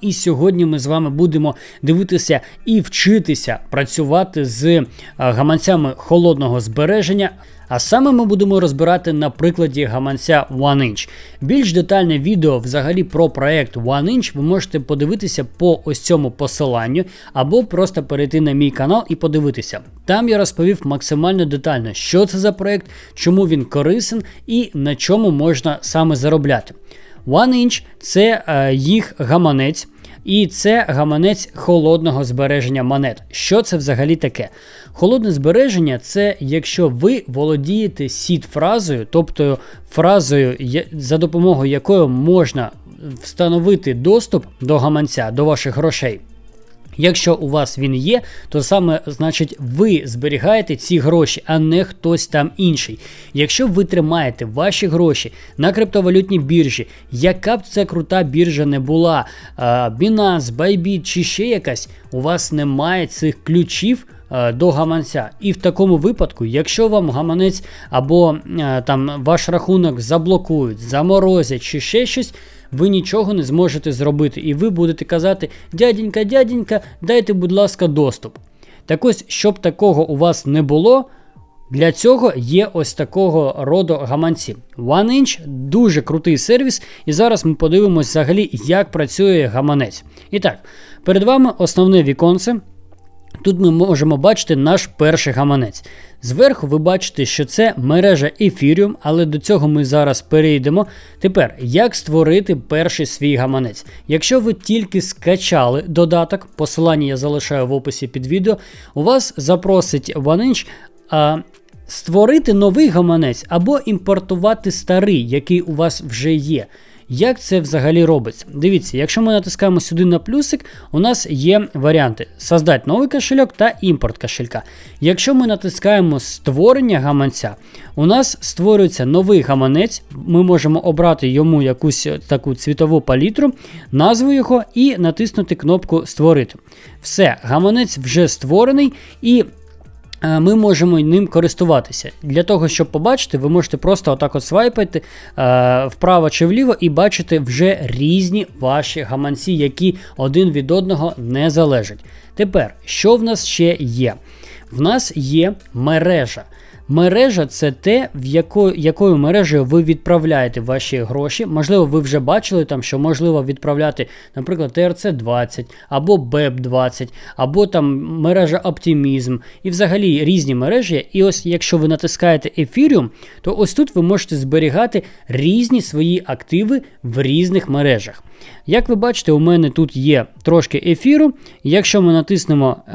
І сьогодні ми з вами будемо дивитися і вчитися працювати з е, гаманцями холодного збереження. А саме ми будемо розбирати на прикладі гаманця OneInch. Більш детальне відео взагалі про проект OneInch ви можете подивитися по ось цьому посиланню, або просто перейти на мій канал і подивитися. Там я розповів максимально детально, що це за проект, чому він корисен і на чому можна саме заробляти. OneInch – це е, їх гаманець, і це гаманець холодного збереження монет. Що це взагалі таке? Холодне збереження це якщо ви володієте сід фразою, тобто фразою, за допомогою якої можна встановити доступ до гаманця, до ваших грошей. Якщо у вас він є, то саме значить ви зберігаєте ці гроші, а не хтось там інший. Якщо ви тримаєте ваші гроші на криптовалютній біржі, яка б це крута біржа не була, Binance, Bybit чи ще якась, у вас немає цих ключів. До гаманця, і в такому випадку, якщо вам гаманець або там ваш рахунок заблокують, заморозять чи ще щось, ви нічого не зможете зробити, і ви будете казати: дяденька, дяденька, дайте, будь ласка, доступ. Так ось, щоб такого у вас не було, для цього є ось такого роду гаманці. OneInch дуже крутий сервіс, і зараз ми подивимось взагалі, як працює гаманець. І так, перед вами основне віконце. Тут ми можемо бачити наш перший гаманець. Зверху ви бачите, що це мережа Ethereum, але до цього ми зараз перейдемо. Тепер, як створити перший свій гаманець? Якщо ви тільки скачали додаток, посилання я залишаю в описі під відео, у вас запросить OneInch а, створити новий гаманець або імпортувати старий, який у вас вже є. Як це взагалі робиться? Дивіться, якщо ми натискаємо сюди на плюсик, у нас є варіанти: создати новий кошельок та імпорт кошелька. Якщо ми натискаємо створення гаманця, у нас створюється новий гаманець. Ми можемо обрати йому якусь таку цвітову палітру, назву його і натиснути кнопку Створити. Все, гаманець вже створений і. Е, Ми можемо ним користуватися. Для того, щоб побачити, ви можете просто отак от свайпати е, вправо чи вліво і бачити вже різні ваші гаманці, які один від одного не залежать. Тепер, що в нас ще є? В нас є мережа. Мережа це те, в яко, якою мережею ви відправляєте ваші гроші. Можливо, ви вже бачили там, що можливо відправляти, наприклад, TRC20 або BEP20, або там мережа Optimism, і взагалі різні мережі. І ось якщо ви натискаєте Ethereum, то ось тут ви можете зберігати різні свої активи в різних мережах. Як ви бачите, у мене тут є трошки ефіру. Якщо ми натиснемо е,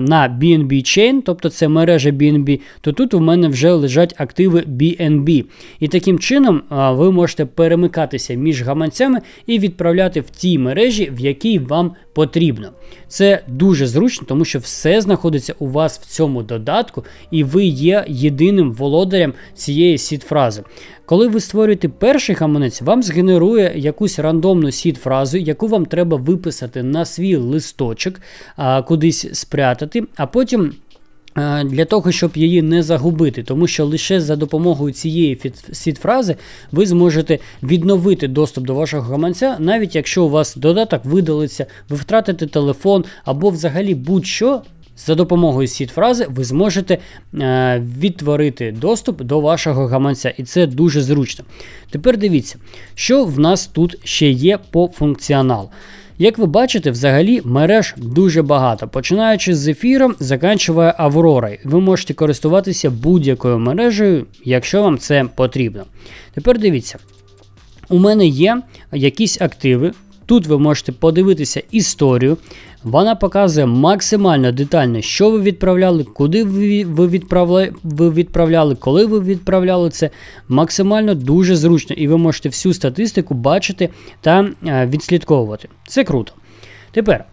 на BNB Chain, тобто це мережа BNB, то тут у мене вже лежать активи BNB. І таким чином ви можете перемикатися між гаманцями і відправляти в ті мережі, в якій вам потрібно. Це дуже зручно, тому що все знаходиться у вас в цьому додатку, і ви є єдиним володарем цієї сід-фрази. Коли ви створюєте перший гаманець, вам згенерує якусь рандомну сід-фразу, яку вам треба виписати на свій листочок, кудись спрятати, а потім. Е, Для того, щоб її не загубити, тому що лише за допомогою цієї фіт- сід-фрази ви зможете відновити доступ до вашого гаманця, навіть якщо у вас додаток видалиться, ви втратите телефон або взагалі будь-що. За допомогою сід-фрази ви зможете е, відтворити доступ до вашого гаманця, і це дуже зручно. Тепер дивіться, що в нас тут ще є по функціоналу. Як ви бачите, взагалі мереж дуже багато, починаючи з ефіром, заканчує Авророю. Ви можете користуватися будь-якою мережею, якщо вам це потрібно. Тепер дивіться, у мене є якісь активи. Тут ви можете подивитися історію. Вона показує максимально детально, що ви відправляли, куди ви відправляли, ви відправляли, коли ви відправляли це. Максимально дуже зручно, і ви можете всю статистику бачити та е, відслідковувати. Це круто. Тепер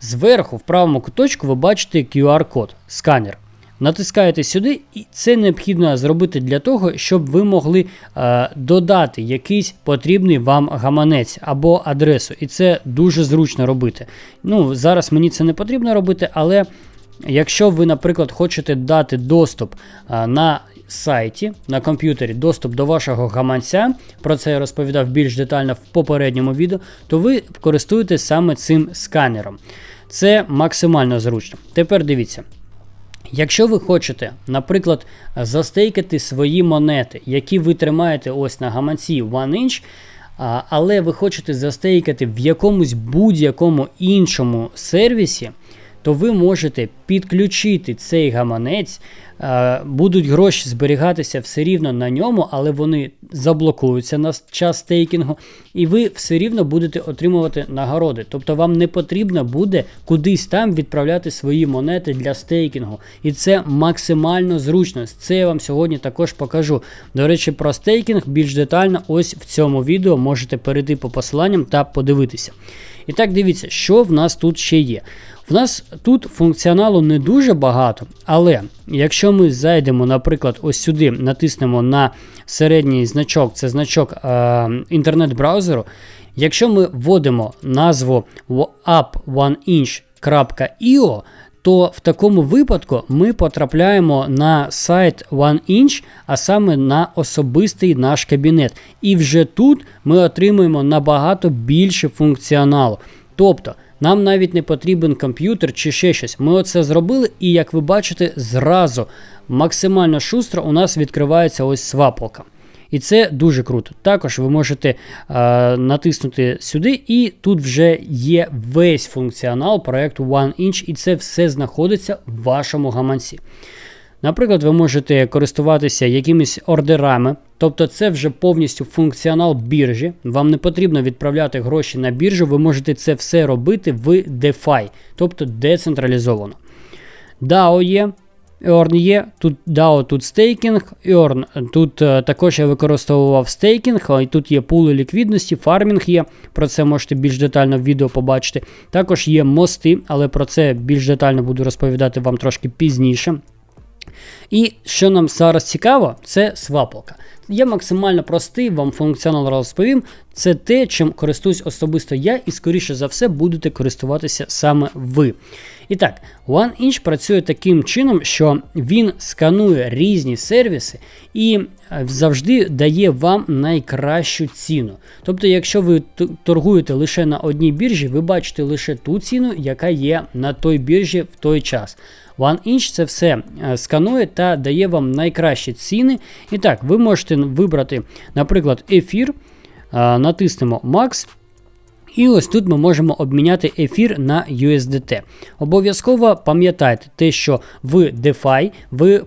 зверху в правому куточку ви бачите QR-код, сканер. Натискаєте сюди, і це необхідно зробити для того, щоб ви могли е, додати якийсь потрібний вам гаманець або адресу. І це дуже зручно робити. Ну, зараз мені це не потрібно робити, але якщо ви, наприклад, хочете дати доступ е, на сайті на комп'ютері доступ до вашого гаманця, про це я розповідав більш детально в попередньому відео, то ви користуєтесь саме цим сканером. Це максимально зручно. Тепер дивіться. Якщо ви хочете, наприклад, застейкати свої монети, які ви тримаєте ось на гаманці OneInch, але ви хочете застейкати в якомусь будь-якому іншому сервісі, то ви можете підключити цей гаманець Е, будуть гроші зберігатися все рівно на ньому, але вони заблокуються на час стейкінгу, і ви все рівно будете отримувати нагороди. Тобто вам не потрібно буде кудись там відправляти свої монети для стейкінгу. І це максимально зручно. Це я вам сьогодні також покажу. До речі, про стейкінг більш детально ось в цьому відео можете перейти по посиланням та подивитися. І так, дивіться, що в нас тут ще є. В нас тут функціоналу не дуже багато, але якщо ми зайдемо, наприклад, ось сюди, натиснемо на середній значок, це значок е, інтернет-браузеру. Якщо ми вводимо назву app1inch.io, то в такому випадку ми потрапляємо на сайт OneInch, а саме на особистий наш кабінет. І вже тут ми отримуємо набагато більше функціоналу. Тобто нам навіть не потрібен комп'ютер чи ще щось. Ми оце зробили, і як ви бачите, зразу максимально шустро у нас відкривається ось свапалка. І це дуже круто. Також ви можете е, натиснути сюди, і тут вже є весь функціонал проекту OneInch, і це все знаходиться в вашому гаманці. Наприклад, ви можете користуватися якимись ордерами, тобто це вже повністю функціонал біржі. Вам не потрібно відправляти гроші на біржу, ви можете це все робити в DeFi, тобто децентралізовано. DAO є, Earn є, тут DAO, тут стейкінг, Earn, тут е, також я використовував стейкінг, і тут є пули ліквідності, фармінг є, про це можете більш детально в відео побачити. Також є мости, але про це більш детально буду розповідати вам трошки пізніше. І що нам зараз цікаво, це свапалка. Я максимально простий, вам функціонал розповім. Це те, чим користуюсь особисто я, і, скоріше за все, будете користуватися саме ви. І так, OneInch працює таким чином, що він сканує різні сервіси і е, завжди дає вам найкращу ціну. Тобто, якщо ви торгуєте лише на одній біржі, ви бачите лише ту ціну, яка є на той біржі в той час. OneInch це все е, сканує та дає вам найкращі ціни. І так, ви можете вибрати, наприклад, ефір, е, натиснемо Max. І ось тут ми можемо обміняти ефір на USDT. Обов'язково пам'ятайте те, що в DeFi ви е,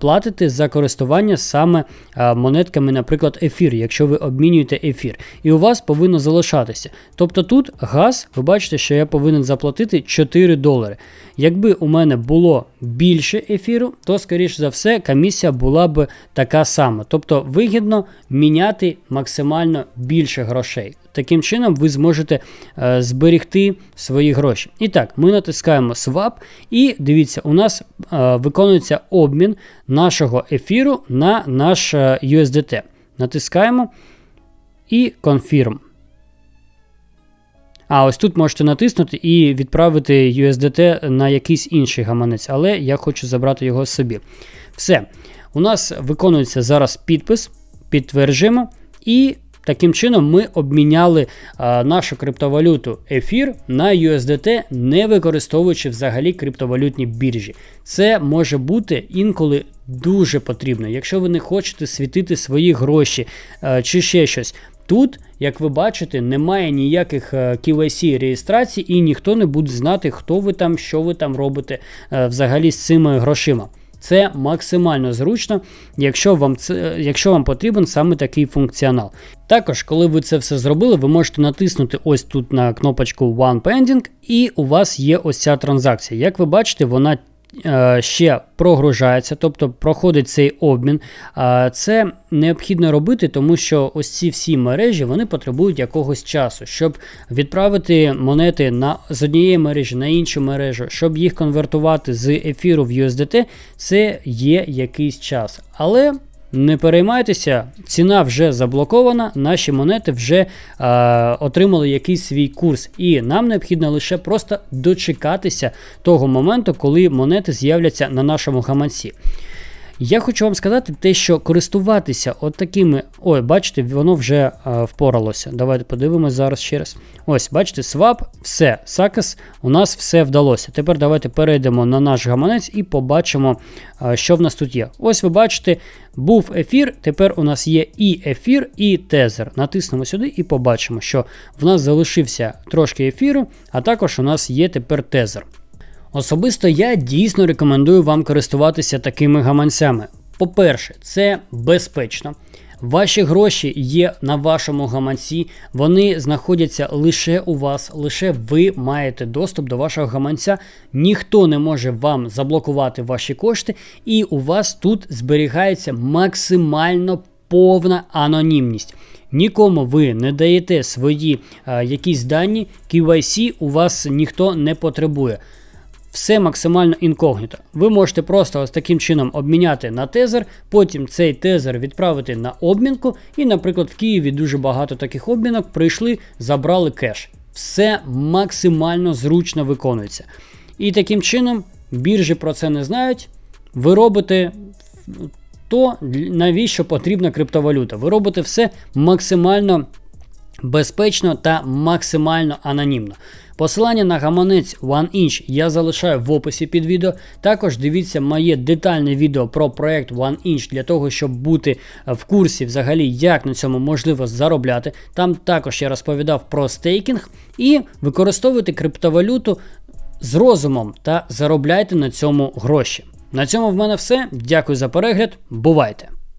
платите за користування саме монетками, наприклад, ефір, якщо ви обмінюєте ефір. І у вас повинно залишатися. Тобто тут газ, ви бачите, що я повинен заплатити 4 долари. Якби у мене було більше ефіру, то, скоріш за все, комісія була б така сама. Тобто вигідно міняти максимально більше грошей. Таким чином, ви зможете е, зберегти свої гроші. І так, ми натискаємо Swap, і дивіться, у нас е, виконується обмін нашого ефіру на наш е, USDT. Натискаємо і Confirm. А ось тут можете натиснути і відправити USDT на якийсь інший гаманець, але я хочу забрати його собі. Все. У нас виконується зараз підпис, підтверджуємо. І таким чином ми обміняли а, нашу криптовалюту ефір на USDT, не використовуючи взагалі криптовалютні біржі. Це може бути інколи дуже потрібно. Якщо ви не хочете світити свої гроші чи ще щось. Тут, як ви бачите, немає ніяких KYC е, реєстрацій, і ніхто не буде знати, хто ви там, що ви там робите е, взагалі з цими грошима. Це максимально зручно, якщо вам це, якщо вам потрібен саме такий функціонал. Також, коли ви це все зробили, ви можете натиснути ось тут на кнопочку One Pending, і у вас є ось ця транзакція. Як ви бачите, вона ще прогружається, тобто проходить цей обмін. Це необхідно робити, тому що ось ці всі мережі вони потребують якогось часу, щоб відправити монети на, з однієї мережі на іншу мережу, щоб їх конвертувати з ефіру в USDT, це є якийсь час. Але не переймайтеся, ціна вже заблокована, наші монети вже е, отримали якийсь свій курс, і нам необхідно лише просто дочекатися того моменту, коли монети з'являться на нашому гаманці. Я хочу вам сказати те, що користуватися от такими. Ой, бачите, воно вже е, впоралося. Давайте подивимось зараз ще раз. Ось, бачите, свап, все, Сакас, у нас все вдалося. Тепер давайте перейдемо на наш гаманець і побачимо, е, що в нас тут є. Ось ви бачите, був ефір, тепер у нас є і ефір, і тезер. Натиснемо сюди і побачимо, що в нас залишився трошки ефіру, а також у нас є тепер тезер. Особисто я дійсно рекомендую вам користуватися такими гаманцями. По-перше, це безпечно. Ваші гроші є на вашому гаманці, вони знаходяться лише у вас, лише ви маєте доступ до вашого гаманця. Ніхто не може вам заблокувати ваші кошти, і у вас тут зберігається максимально повна анонімність. Нікому ви не даєте свої е, якісь дані, KYC у вас ніхто не потребує. Все максимально інкогніто. Ви можете просто ось таким чином обміняти на тезер, потім цей тезер відправити на обмінку, і, наприклад, в Києві дуже багато таких обмінок прийшли, забрали кеш. Все максимально зручно виконується. І таким чином біржі про це не знають. Ви робите то, навіщо потрібна криптовалюта. Ви робите все максимально безпечно та максимально анонімно. Посилання на гаманець OneInch я залишаю в описі під відео. Також дивіться моє детальне відео про проект OneInch для того, щоб бути в курсі взагалі, як на цьому можливо заробляти. Там також я розповідав про стейкінг і використовуйте криптовалюту з розумом та заробляйте на цьому гроші. На цьому в мене все. Дякую за перегляд. Бувайте!